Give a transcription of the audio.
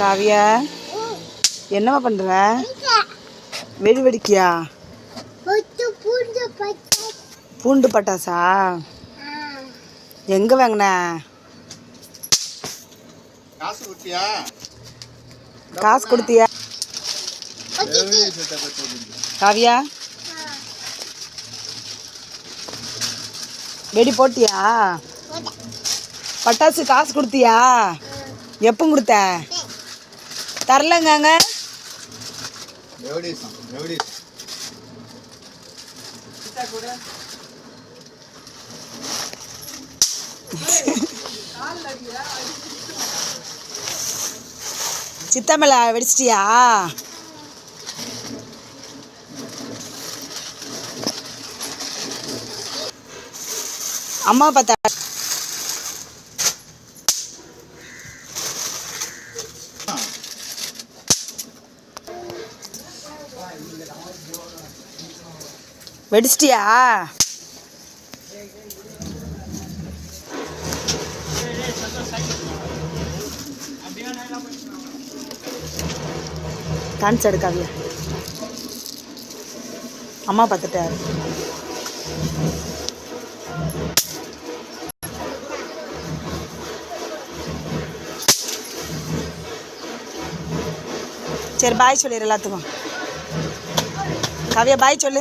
காவியா என்னம்மா பண்ணுற வெடி வெடிக்கியா பூண்டு பட்டாசா? எங்கே வாங்கின? காசு கொடுத்தியா? காசு கொடுத்தியா? காவியா? வெடி போட்டியா? பட்டாசு காசு கொடுத்தியா? எப்போ கொடுத்த? எவடீசம் சித்தமல வெடிச்சிட்டியா? அம்மா பார்த்தா வெடிச்சிட்டியா? டான்ஸ் எடுக்காவியா அம்மா பார்த்துட்டாரு சரி பாய் சொல்லிடு எல்லாத்துக்கும். காவியா பாய் சொல்லு